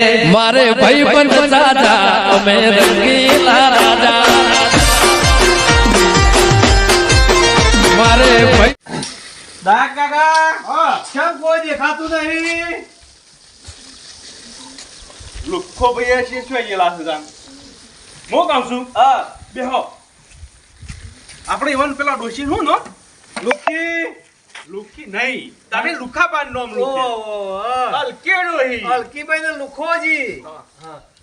મારે ભાઈ પણ સાજા અમે રંગીલા રાજા. મારે ભાઈ દાગ કાકા કેમ કોઈ દેખાતું નહીં? લુખ્ખો ભાઈ છે શું ગયેલા છે તાન હું કહું છું? હા. બેહો. આપણે ઇવન પેલા ડોશી શું નો? લુખી? લુખી નહીં. તમે લુખા. પાન નોમ લુખી હલકે અલકીભાઈ. ને લુખોજી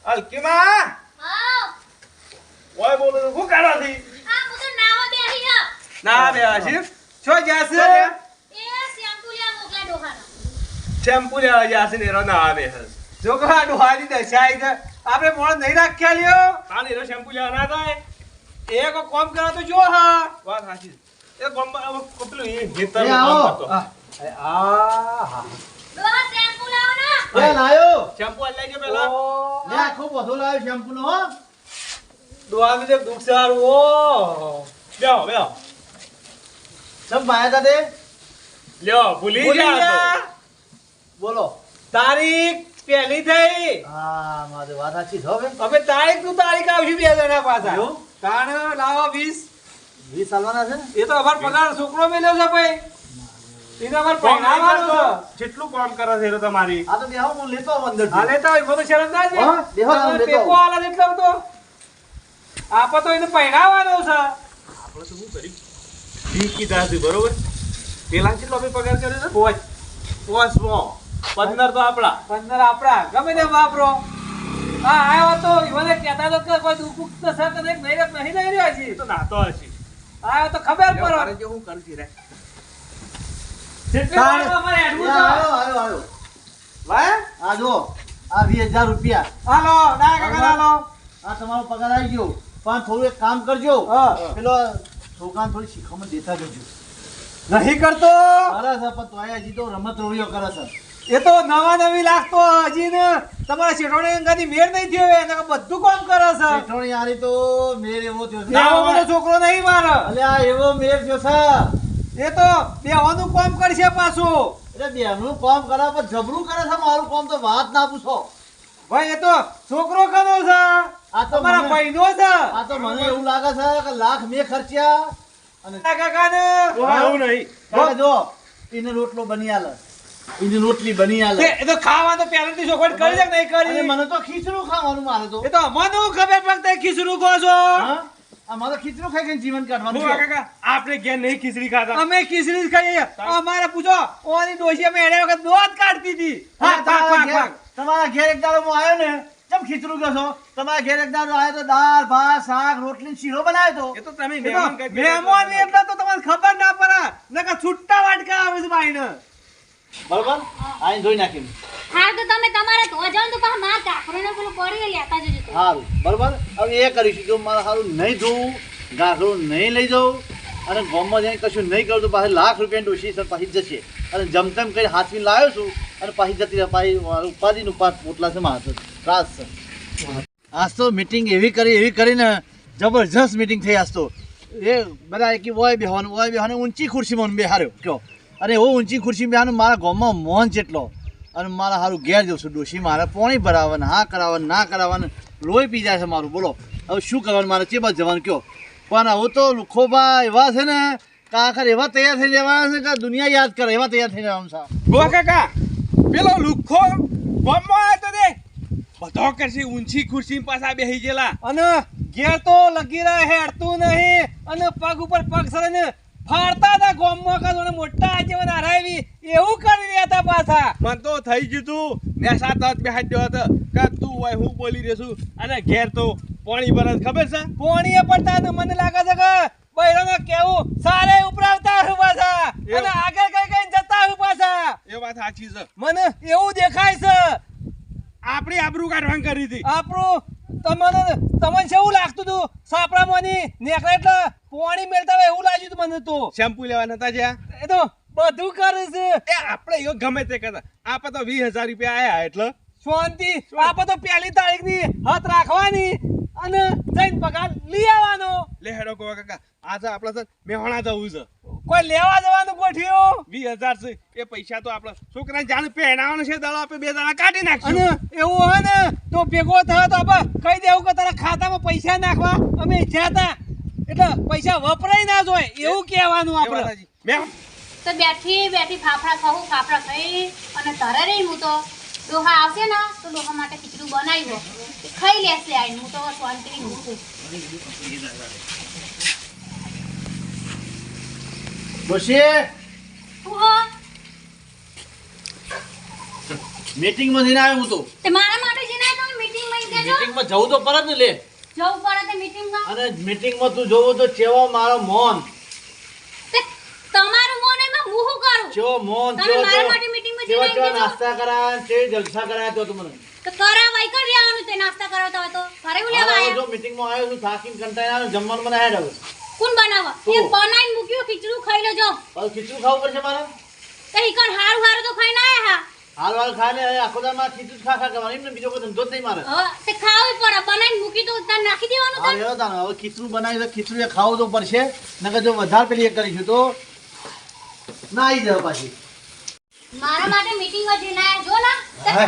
હલકીમાં હા. ઓય બોલો હું તો થી ના બે છે છો? જાસે એ શ્યામપુલિયા મોકલા ડોહાના. શેમ્પુ લેવા ગયા ને એનો આવે છે છોકરા ડોહાની દશાઈ છે. આપણે મોણ નહીં રાખ્યા લ્યો. હા એનો શેમ્પુ લેવા ના થાય. એ કોમ કરો તો જો હા. વાત સાચી એ પેલું એ. આ ને એ લાયો. શેમ્પુ આલી લેજો પેલા. લે આખો બધો લાયો શેમ્પુ નો હો. ડોહાની તો સારું ઓ. બેહો બેહો સબ માયા તા તે? લ્યો ભૂલી. બોલો. તારીખ પહેલી થઈ. હા મારી વાત સાચી છે બે હવે તારીખનું તારીખ આવશે બે જણા પાછા? તાણ લાવો વીસ. વીસ સાલવાના છે એ તો અમાર પગાર છોકરો મેલ્યો છે ભાઈ. જેટલું કામ કરે છે તમારી. આ તો બેહો હું લેતો અંદર શરમ ના છે? બેહો હું લેતો ટેકો આવું. આલે એટલે તો. આપો તો એને પહેરાવાનો છે. આપણે તો શું કરી ઠીક કીધા છે બરોબર? પેલા કેટલો આપણે પગાર કર્યો છે? પોચ પોસમો પંદર તો આપણા. પંદર આપડા ગમે તે વાપરો. હા આવ્યો તો મને કહેતા તો કે કોઈ દુઃખ તો સર કદાચ નહીં નહીં લઈ રહ્યા છીએ. તો નાતો હશે. આવ્યો તો ખબર પડો. જો હું કરતી રે જેટલી વાર અમારે એ હેડવું છે. આયો આયો આયો વાહ? આ જો આ વીસ હજાર રૂપિયા. હાલો હાલો. આ તમારો પગાર આવી ગયો. પણ થોડું એક કામ કરજો. પેલો છોકરાને થોડી શીખવણ દેતા જજો. નહીં કરતો? કરે છે પણ તોય હજી તો રમત રોડીઓ કરે છે. એ તો નવા નવી લાગતો હજી ને. તમારા શેઠોણી અંગાથી મેળ નહીં થયો એને બધું કામ કરે છે? શેઠોણી આરી તો મેળ એવો થયો છે. છોકરો નહીં મારો. અલ્યા એવો મેર થયો છે. એ તો બેવાનું કામ કરશે પાછું. એટલે બેનું કામ કરે પણ જબરું કરે છે મારું કામ તો વાત ના પૂછો. ભાઈ એ તો છોકરો કનો છે. આ તો મારા ભાઈનો છે. આ તો મને એવું લાગે છે કે લાખ મેં ખર્ચ્યા અને કાકાને. આવું નહીં. કાકા જો એને રોટલો બની આલે. એની રોટલી બની આલે. એ તો ખાવા તો પહેલેથી ચોખવટ કરી દે કે નહીં કરી? મને તો ખીચડું ખાવાનું મારે તો. એ તો મને ખબર પડતે ખીચડું કહો છો. હા? આ ખીચડું ખાઈ ખાઈને જીવન કાઢવાનું છે. કાકા આપણે ઘેર નહીં ખીચડી ખાતા. અમે ખીચડી જ ખાઈએ. અમારે પૂછો ઓની ડોશી અમે એડે વખત દોત કાઢતી હતી. હા ભાગ તમારા ભાગ ઘેર- ભાગ તમારા ઘેર એક દાડો હું આવ્યો ને કેમ ખીચડું કહો છો તમારા ઘેર એક દાડો આવ્યો તો દાળ ભાત શાક રોટલી શીરો બનાવ્યો તો. તમે એ તો મહેમાન મહેમાન એટલે તો તમને ખબર ના પડે. નકર છૂટા વાટકા આવે છે ભાઈને બરોબર? આઈને ધોઈ નાખી હા તો તમે તમારે ધોવા જાવ તો પાછા માં કાકરોને પેલું પડી લેતા જજો તો. સારું બરોબર? હવે એ કરીશું જો મારે સારું નહીં ધોવું ગાખરું નહીં લઈ જવું અને ગોમમાં જઈને કશું નહીં કરું તો પાસે લાખ રૂપિયાની ડોશી સર પાછી જશે. અને જમતમ કરી હાથવી લાવ્યો છું અને પાછી જતી પાછી ઉપાધિનું પાક પોટલા છે મારા તો ત્રાસ છે. આજ તો મિટિંગ એવી કરી એવી કરીને જબરજસ્ત મિટિંગ થઈ આજ તો. એ બધા કે ઓય બેહવાનું ઓય બેહવાનું ઊંચી ખુરશીમાં બેહાર્યો. કયો? અને એવો ઊંચી ખુરશી બેહાનું મારા ગામમાં મોહન જેટલો અને મારા સારું ઘેર જઉં છું ડોશી મારે પોણી ભરાવે હા કરાવે ના કરાવે ને લોહી પી જાય છે મારું બોલો. હવે શું કરવાનું મારે ચેબા જવાનું કયો? પણ હવે તો લુખોબા એવા છે ને કે આખર એવા તૈયાર થઈ જવાના છે કે દુનિયા યાદ કરે એવા તૈયાર થઈ જવાનું સાહેબ ગો કાકા પેલો લુખો આવ્યો તો દે બધો કરશે ઊંચી ખુરશી પાછા બેસી ગયેલા. અને ઘેર તો લગી રહે હેડતું નહીં. અને પગ ઉપર પગ સરે ને ફાડતા હતા ગોમમાં કાં મોટા આજીવન હરાવી એવું કરી રહ્યા હતા પાછા. મન તો થઈ ગયું તું. ને સાત હાથ બેહાડ્યો હતો. કે તું હોય હું બોલી રહ્યો છું. અને ઘેર તો પાણી ભરત ખબર છે? પોણીએ પડતા મને લાગે છે કે બૈરાને કેવું સારે ઉપરાવતા હું પાછા. અને આગળ કઈ કઈ જતા હું પાછા. એ વાત સાચી છે. મને એવું દેખાય છે. આપણી આબરૂ કાઢવાનું કરી હતી. આપણું તમને તમને કેવું લાગતું હતું સાપડામાંની નેકળે એટલે પોણી મેળતા હોય એવું લાગ્યું હતું મને તો. શેમ્પુ લેવા નતા જ્યાં? એ તો બધું કરે છે. એ આપણે એવો ગમે તે કરતા. આપણે તો વીસ હજાર રૂપિયા આયા એટલે. શાંતિ. આપણે તો પહેલી તારીખની હાથ રાખવાની. અને જઈને પગાર લઈ આવવાનો. લે હેડો ગો કાકા આજે આપણે સર મેહોણા જવું છે. કોઈ લેવા જવાનું ગોઠ્યું વીસ હજાર છે એ પૈસા તો આપણે છોકરા જાણે પહેરાવાનો છે દડો આપણે બે દાડા કાઢી અને એવું હોય ને તો ભેગો થયો તો આપણે કહી દેવું કે તારા ખાતામાં પૈસા નાખવા. અમે ઈચ્છા હતા એટલે પૈસા વપરાય ના જોઈએ એવું કહેવાનું આપણે. તો બેઠી બેઠી ફાફડા ખાવું ફાફડા ખાઈ અને તરે રહી હું તો. ડોહા આવશે ને તો ડોહા માટે ખીચડું બનાવ્યો. એ ખાઈ લેશે આઈને. હું તો શાંતિથી છું ડોશી મીટિંગ મીટિંગમાં જઈને આવ્યો હું તો. તે મારા માટે જઈને આવ્યો મીટિંગમાં ઈ મીટિંગમાં જવું તો પરત ને લે. જવું પડે તે મીટિંગમાં અને મીટિંગમાં તું જવું તો ચેવો મારો મોન. તમારું મોન એમાં હું શું કરું? ચેવો મોન ચેવો મારા માટે મીટિંગમાં જઈને આવ્યો આવી નાસ્તા કરાયા છે જલસા કરાયા તો તું મને. નાસ્તા કરો તો તો ઘરે હું લેવા હવે જો મીટિંગમાં આવ્યો છું થાકીને કંટાળીને આવ્યો, જમવાનું મને હેડ કોણ બનાવવા એ બનાવીને મૂક્યું ખીચડું ખાઈ લેજો. હવે ખીચડું ખાવું પડશે મારે? કઈ કણ હારું હારું તો ખાઈને આયા હાલ હાલ ખાને આખો દાડો માં ખીચડું ખા ખા કરવાનું એમને બીજો કોઈ ધંધો જ નહીં મારે. હા તે ખાવું પડે બનાવીને મૂકી તો નાખી દેવાનું હા તાણ. હવે ખીચડું બનાવી તો ખીચડું એ ખાવું તો પડશે નકર જો વધારે પેલી એક કરીશું તો ના આવી જાવ પાછી. મારા માટે મીટિંગમાં જઈને આયા જો ના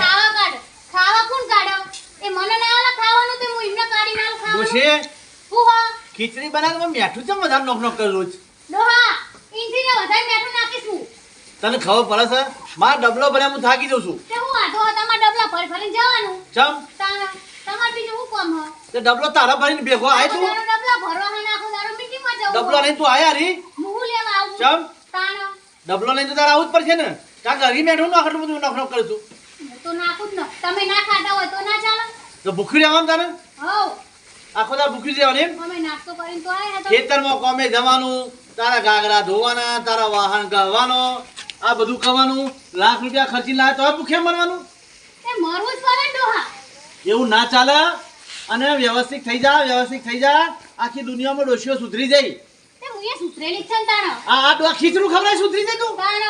ખાવા કાઢ. ખાવા કોણ કાઢો? એ મને ના આલે ખાવાનું તે હું એમને કાઢી નાલ ખાવાનું. ડોશી હું હા. ખીચડી બનાવ મેં મીઠું ચમ વધારે નોક નોક કરું રોજ ડોહા ઈંથી ને વધારે મેઠું નાખીશ હું. તને ખબર પડે છે? મારા ડબલો ભરે હું થાકી જઉં છું. તે હું આધો તમારા ડબલા ભર ભરીને જવાનું. ચમ? તારા તમાર બીજું શું કામ હોય? તે ડબલો તારા ભરીને ભેગો આય તું ડબલા ભરવા હે ને તારો દાડો મીટિંગમાં જવું ડબલો નહીં તું આયા રી. હું લેવા આવું? ચમ? તારા? ડબલો લઈને તો તારા આવું જ પડશે ને. કા ઘરી મેઠું નાખ એટલું બધું નોક નોક કરું છું. હું તો નાખું જ ન તમે ના ખાતા હોય તો ના ચાલે. તો ભૂખ્યું રહેવાનું તારે? આખો તાર ભૂખ્યું રહેવાની ખેતરમાં કોમે જવાનું તારા ગાગરા ધોવાના તારા વાહન ગાવાનો આ બધું ખાવાનું લાખ રૂપિયા ખર્ચી લાવે તો ભૂખ્યા મરવાનું? એવું ના ચાલે અને વ્યવસ્થિત થઈ જા વ્યવસ્થિત થઈ જા આખી દુનિયામાં ડોશીઓ સુધરી ને આ આ ખીચડું ખબર સુધરી જાય તું? તાનો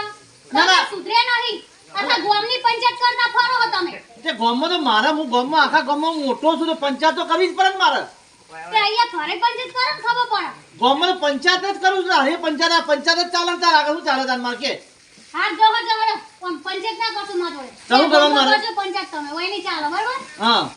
ના, ના. સુધરે નહીં. આખા ગામની પંચાયત કરતા ફરો હો તમે. તે ગામમાં તો મારા હું ગામમાં આખા ગામમાં મોટો છું તો પંચાયત તો કરવી જ પડે ને મારે. તે અહીંયા ઘરે પંચાયત કરો ને ખબર પડે. ગામમાં તો પંચાયત જ કરું છું અરે પંચાયત આ પંચાયત જ ચાલે ને તાર આગળ શું ચાલે તાર માર કે? જોહો જોહો આમ પંચાયત ના કરશો મારા જોડે. કરવાનું મારે. પંચાયત તમે હોય નહીં ચાલો બરોબર? હા.